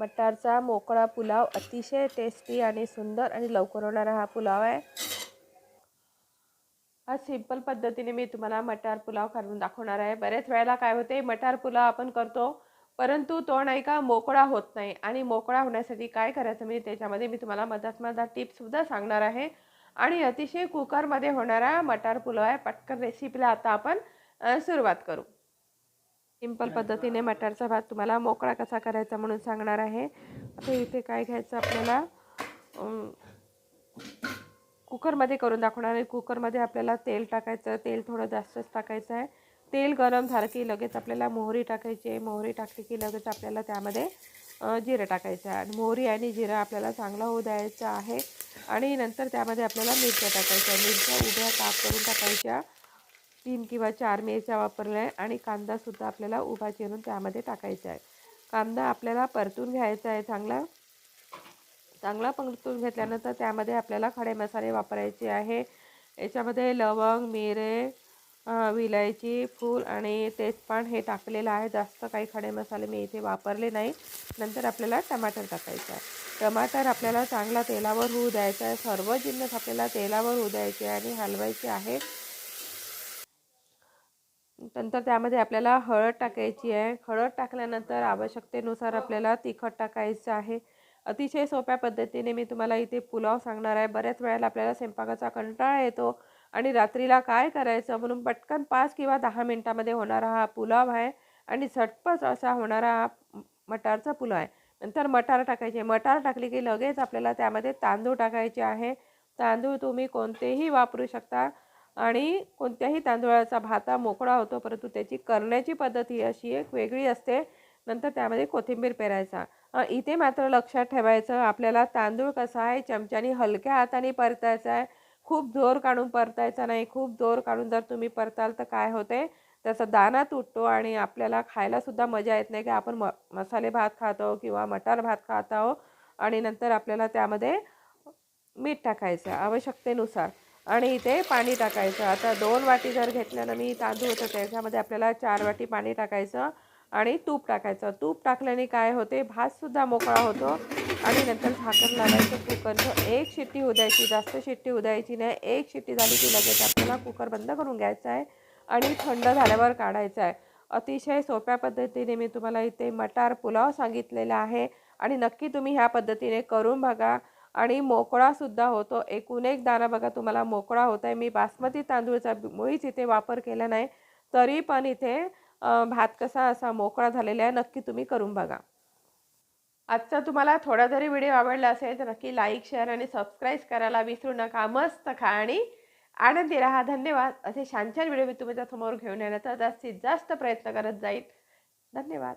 मटारचा मोकळा पुलाव अतिशय टेस्टी आणि सुंदर आणि लवकर होणारा हा पुलाव आहे. हा सिंपल पद्धतीने मी तुम्हाला मटार पुलाव करून दाखवणार आहे. बऱ्याच वेळेला काय होते मटार पुलाव आपण करतो परंतु तो नाही का मोकळा होत नाही आणि मोकळा होण्यासाठी काय करायचं मी त्याच्यामध्ये मी तुम्हाला मधात मधा टिप्ससुद्धा सांगणार आहे. आणि अतिशय कुकरमध्ये होणारा मटार पुलाव आहे. पटकन रेसिपीला आता आपण सुरुवात करू. सिंपल पद्धतीने मटारचा भात तुम्हाला मोकळा कसा करायचा म्हणून सांगणार आहे. आता इथे काय घ्यायचं आपल्याला? कुकरमध्ये करून दाखवणार आहे. कुकरमध्ये आपल्याला तेल टाकायचं तेल थोडं जास्तच टाकायचं आहे. तेल गरम झालं की लगेच आपल्याला मोहरी टाकायची आहे. मोहरी टाकली की लगेच आपल्याला त्यामध्ये जिरं टाकायचं आहे. आणि मोहरी आणि जिरं आपल्याला चांगला होऊ द्यायचं आहे. आणि नंतर त्यामध्ये आपल्याला मिरच्या टाकायच्या मिरच्या उभ्या ताप करून टाकायच्या. तीन किंवा चार मिरच्या वापरल्या आहे आणि कांदासुद्धा आपल्याला उभा चिरून त्यामध्ये टाकायचा आहे कांदा आपल्याला परतून घ्यायचा आहे चांगला. चांगला परतून घेतल्यानंतर त्यामध्ये आपल्याला खडे मसाले वापरायचे आहे. याच्यामध्ये लवंग मिरे विलायची फूल आणि तेजपान हे टाकलेलं आहे. जास्त काही खडे मसाले मी इथे वापरले नाही. नंतर आपल्याला टमाटर टाकायचं आहे टमाटर आपल्याला चांगला तेलावर होऊ द्यायचा आहे. सर्व जिन्नस आपल्याला तेलावर होऊ द्यायचे आणि हलवायचे आहे. नंतर त्यामध्ये आपल्याला हळद टाकायची आहे. हळद टाकल्यानंतर आवश्यकतेनुसार आपल्याला तिखट टाकायचं आहे. अतिशय सोप्या पद्धतीने मी तुम्हाला इथे पुलाव सांगणार आहे. बऱ्याच वेळेला आपल्याला स्वयंपाकाचा कंटाळा येतो आणि रात्रीला काय करायचं म्हणून पटकन पाच किंवा दहा मिनटामध्ये होणारा हा पुलाव आहे आणि झटपट असा होणारा हा मटारचा पुलाव आहे. नंतर मटार टाकायचे. मटार टाकली की लगेच आपल्याला त्यामध्ये तांदूळ टाकायचे आहे. तांदूळ तुम्ही कोणतेही वापरू शकता. आणि कोणत्याही तांदूळाचा भाता मोकळा होतो परंतु त्याची करण्याची पद्धत ही अशी एक वेगळी असते. नंतर त्यामध्ये कोथिंबीर पेरायचा. इथे मात्र लक्षात ठेवायचं आपल्याला तांदूळ कसा आहे चमच्याने हलक्या हाताने परतायचा आहे. खूप जोर काढून परतायचा नाही खूप जोर काढून जर तुम्ही परताल तर काय होते? त्याचा दाना तुटतो आणि आपल्याला खायलासुद्धा मजा येत नाही की आपण म मसाले भात खातो किंवा मटार भात खात आहो आणि नंतर आपल्याला त्यामध्ये मीठ टाकायचं आवश्यकतेनुसार. आणि इथे पाणी टाकायचं. आता दोन वाटी जर घेतल्यानं मी तांदूळ होतं त्याच्यामध्ये आपल्याला चार वाटी पाणी टाकायचं आणि तूप टाकायचं. तूप टाकल्याने काय होते? भातसुद्धा मोकळा होतो आणि नंतर झाकण लावायचं कुकरचं. एक शिट्टी उद्यायची जास्त शिट्टी उद्यायची नाही. एक शिट्टी झाली की लगेच आपल्याला कुकर बंद करून घ्यायचा आहे आणि थंड झाल्यावर काढायचं आहे. अतिशय सोप्या पद्धतीने मी तुम्हाला इथे मटार पुलाव सांगितलेला आहे आणि नक्की तुम्ही ह्या पद्धतीने करून बघा. आणि मोकळासुद्धा होतो. एकूण एक दाणा बघा तुम्हाला मोकळा होत आहे. मी बासमती तांदूळचा मुळीच इथे वापर केला नाही. तरी पण इथे भात कसा असा मोकळा झालेला आहे नक्की तुम्ही करून बघा. आजचा तुम्हाला थोडा जरी व्हिडिओ आवडला असेल तर नक्की लाईक शेअर आणि सबस्क्राईब करायला विसरू नका. मस्त खा आणि आनंदी राहा. धन्यवाद. असे छान छान व्हिडिओ मी तुमच्यासमोर घेऊन येण्याचा जास्तीत जास्त प्रयत्न करत जाईल धन्यवाद.